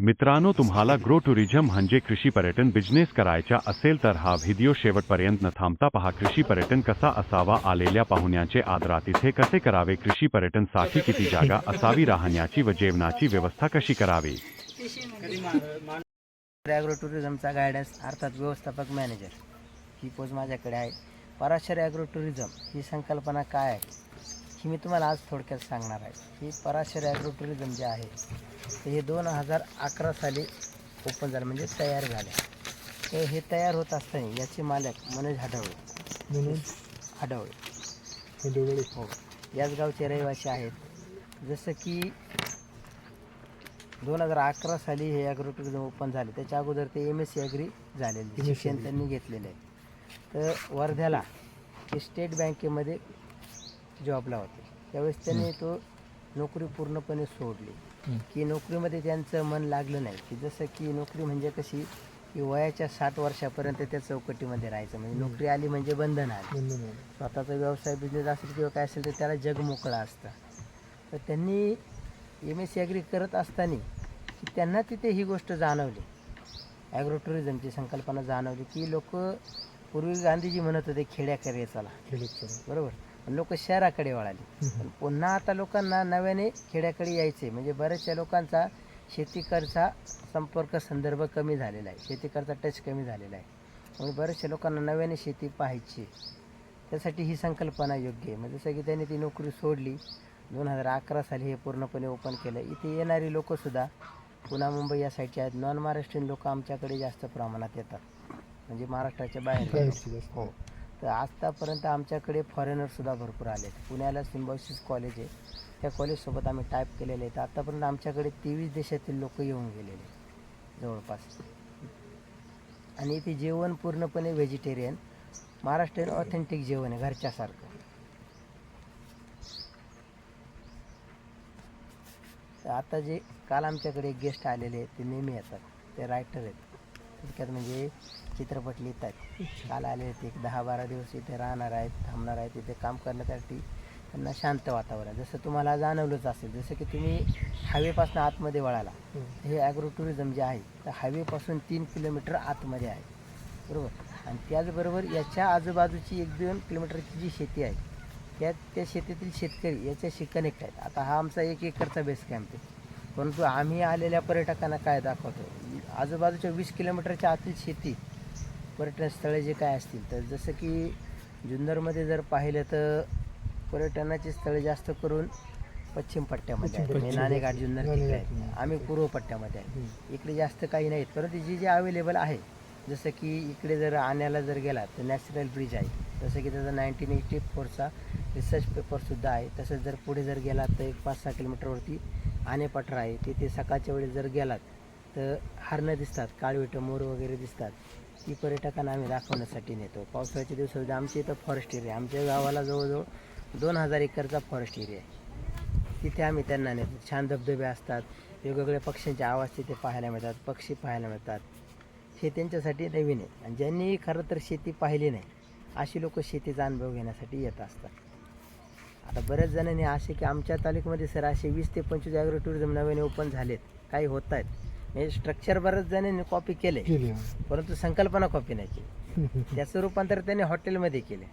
मित्रांनो तुम्हाला grow tourism म्हणजे कृषी पर्यटन बिझनेस करायचा असेल तर हा व्हिडिओ शेवटपर्यंत न थांबता पहा. कृषी पर्यटन कसा असावा? आलेल्या पाहुण्यांचे आदरातिथ्य कसे करावे? कृषी पर्यटनसाठी किती जागा असावी? राहण्याची व जेवणाची व्यवस्था कशी करावी? ॲग्रो टुरिझमचा गायडन्स अर्थात व्यवस्थापक मॅनेजर ही पोज माझ्याकडे आहे. पराशर ॲग्रो टुरिझम ही संकल्पना काय आहे? ही मी तुम्हाला आज थोडक्यात सांगणार आहे ही पराशर ॲग्रो टुरिझम जे आहे ते हे दोन हजार अकरा साली ओपन झालं म्हणजे तयार झाले. तर हे तयार होत असताना याचे मालक मनोज हडवळे. म्हणून हडवळे. हो याच गावचे रहिवासी आहेत. जसं की दोन हजार अकरा साली हे ॲग्रो टुरिझम ओपन झाले त्याच्या अगोदर ते एम एस सी ॲग्री झालेले शिक्षण त्यांनी घेतलेले आहे. तर वर्ध्याला स्टेट बँकेमध्ये जॉबला होते. त्यावेळेस त्यांनी तो नोकरी पूर्णपणे सोडली. की नोकरीमध्ये त्यांचं मन लागलं नाही. की जसं की नोकरी म्हणजे कशी की वयाच्या साठ वर्षापर्यंत त्या चौकटीमध्ये राहायचं. म्हणजे नोकरी आली म्हणजे बंधन आली. स्वतःचा व्यवसाय बिझनेस असेल किंवा काय असेल तर त्याला जग मोकळा असतं. तर त्यांनी एम एस सी ॲग्री करत असताना की त्यांना तिथे ही गोष्ट जाणवली. ॲग्रो टुरिझमची संकल्पना जाणवली की लोक पूर्वी गांधीजी म्हणत होते खेड्याकडे चला बरोबर? लोक शहराकडे वळाले. पण पुन्हा आता लोकांना नव्याने खेड्याकडे यायचे म्हणजे बऱ्याचशा लोकांचा शेतीकडचा संपर्क संदर्भ कमी झालेला आहे. शेतीकडचा टच कमी झालेला आहे. त्यामुळे बऱ्याचशा लोकांना नव्याने शेती पाहायची. त्यासाठी ही संकल्पना योग्य आहे. म्हणजे जसं की त्यांनी ती नोकरी सोडली. दोन हजार अकरा साली हे पूर्णपणे ओपन केलं. इथे येणारी लोकंसुद्धा पुन्हा मुंबई या साईडचे आहेत. नॉन महाराष्ट्रीयन लोक आमच्याकडे जास्त प्रमाणात येतात. म्हणजे महाराष्ट्राच्या बाहेर. हो. तर आत्तापर्यंत आमच्याकडे फॉरेनरसुद्धा भरपूर आले पुण्याला सिम्बॉसिस कॉलेज आहे. त्या कॉलेजसोबत आम्ही टाईप केलेले आहेत. आत्तापर्यंत आमच्याकडे तेवीस देशातील लोक येऊन गेलेले आहेत जवळपास. आणि इथे जेवण पूर्णपणे व्हेजिटेरियन महाराष्ट्रीयन ऑथेंटिक जेवण आहे घरच्यासारखं. तर आता जे काल आमच्याकडे गेस्ट आलेले आहेत ते नेहमी येतात. ते रायटर आहेत. इतक्यात म्हणजे चित्रपट लिहित आहेत काल आले आहेत एक दहा बारा दिवस इथे राहणार आहेत थांबणार आहेत इथे काम करण्यासाठी त्यांना शांत वातावरण. जसं तुम्हाला जाणवलंच असेल जसं की तुम्ही हायवेपासून आतमध्ये वळाला. हे ॲग्रो टुरिझम जे आहे तर हायवेपासून तीन किलोमीटर आतमध्ये आहे. बरोबर? आणि त्याचबरोबर याच्या आजूबाजूची एक दोन किलोमीटरची जी शेती आहे त्या त्या शेतीतील शेतकरी याच्याशी कनेक्ट आहेत. आता हा आमचा एक एकरचा बेस कॅम्प आहे. परंतु आम्ही आलेल्या पर्यटकांना काय दाखवतो? आजूबाजूच्या वीस किलोमीटरच्या आतील शेती पर्यटन स्थळे जे काय असतील तर जसं की जुन्नरमध्ये जर पाहिलं तर पर्यटनाची स्थळे जास्त करून पश्चिम पट्ट्यामध्ये आहेत. म्हणजे नाणेघाट जुन्नर तिकडे आहेत. आम्ही पूर्व पट्ट्यामध्ये आहे इकडे जास्त काही नाहीत. परंतु जी जे अवेलेबल आहे जसं की इकडे जर आण्याला जर गेला तर नॅशनल ब्रिज आहे. जसं की त्याचा नाईन्टीन एटी फोरचा रिसर्च पेपरसुद्धा आहे. तसंच जर पुढे जर गेलात तर एक पाच सहा किलोमीटरवरती आनेपठार आहे. तिथे सकाळच्या वेळेस जर गेलात तर हरणं दिसतात काळविटं मोर वगैरे दिसतात. ती पर्यटकांना आम्ही दाखवण्यासाठी नेतो. पावसाळ्याच्या दिवसामध्ये आमच्या इथं फॉरेस्ट एरिया आमच्या गावाला जवळजवळ दोन हजार एकरचा फॉरेस्ट एरिया आहे. तिथे आम्ही त्यांना नेतो. छान धबधबे असतात वेगवेगळ्या पक्ष्यांचे आवाज तिथे पाहायला मिळतात पक्षी पाहायला मिळतात. हे त्यांच्यासाठी नवीन आहे. आणि ज्यांनी खरं तर शेती पाहिली नाही अशी लोक शेतीचा अनुभव घेण्यासाठी येत असतात. आता बऱ्याच जणांनी असे की आमच्या तालुक्यामध्ये सर असे वीस ते पंचवीस ॲग्रो टुरिझम नव्याने ओपन झालेत. काही होत आहेत. म्हणजे स्ट्रक्चर बऱ्याच जणांनी कॉपी केले परंतु संकल्पना कॉपी नाही केली. त्याचं रूपांतर त्यांनी हॉटेलमध्ये केले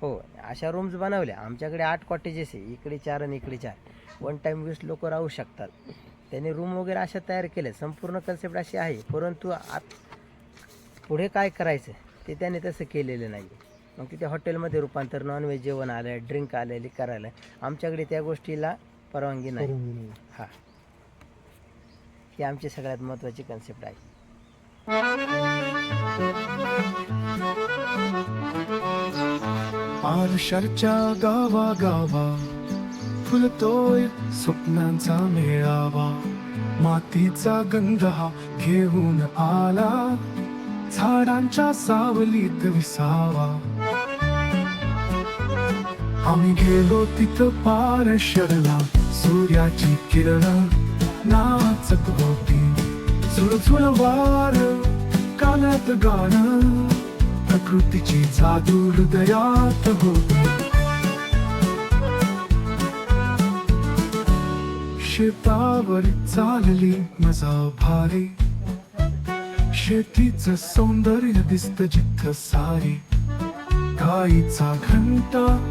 हो अशा रूम्स बनवल्या. आमच्याकडे आठ कॉटेजेस आहे. इकडे चार आणि इकडे चार. वन टाईम वीस लोक राहू शकतात. त्यांनी रूम वगैरे अशा तयार केल्या. संपूर्ण कन्सेप्ट अशी आहे. परंतु आत पुढे काय करायचं? ते त्याने तसं केलेलं नाही मग तिथे हॉटेलमध्ये रूपांतर नॉनव्हेज जेवण आलं ड्रिंक आलं लिकर आलं आमच्याकडे त्या गोष्टीला परवानगी नाही. हां. ही आमची सगळ्यात महत्त्वाची कन्सेप्ट आहे. आरशाच्या गावा गावा फुलतोय स्वप्नांचा मेळावा. मातीचा गंध हा घेऊन आला झाडांच्या सावलीत विसावा. आम्ही गेलो तिथं पार शरला सूर्याची किरण नाचत होती. सुळसुळ वार कानात गाणं प्रकृतीची जादू हृदयात होती. शेतावर चालली मजा भारी. शेतीचं सौंदर्य दिसत जिथं सारी. गाईचा घंटा